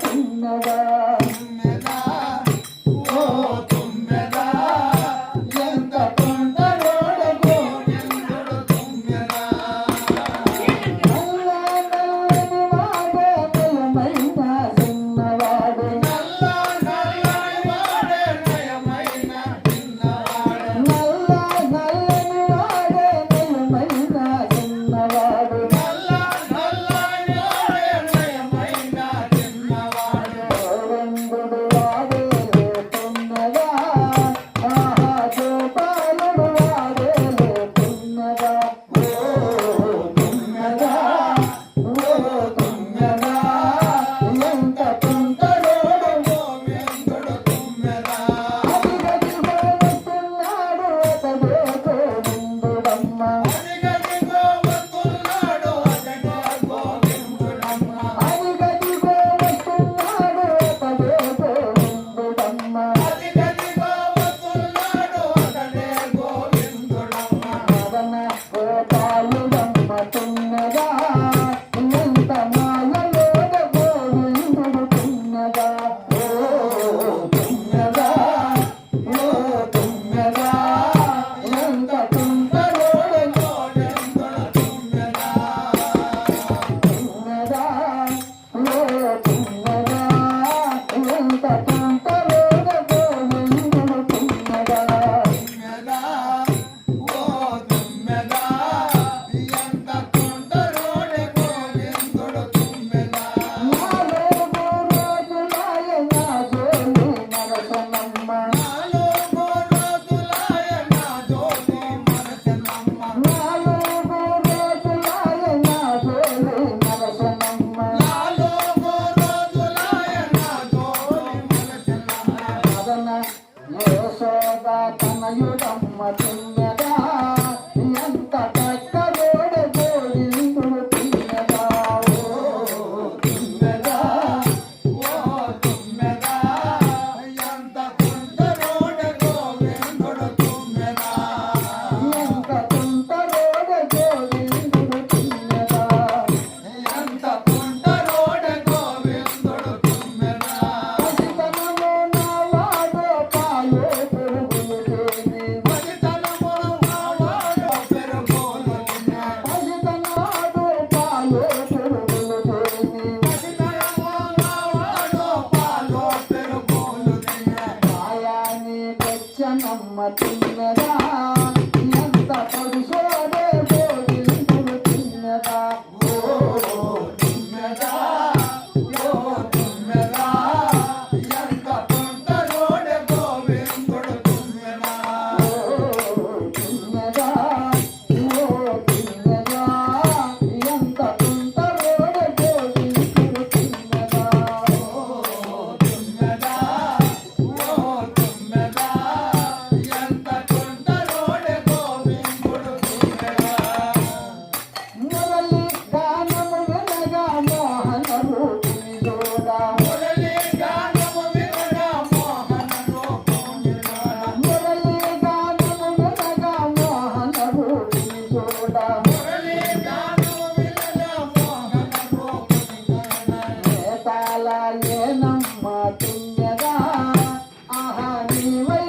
తుమ్మెదా Tchau. you don't want to Мадонна. పుణ్యదా ఆహా నీవై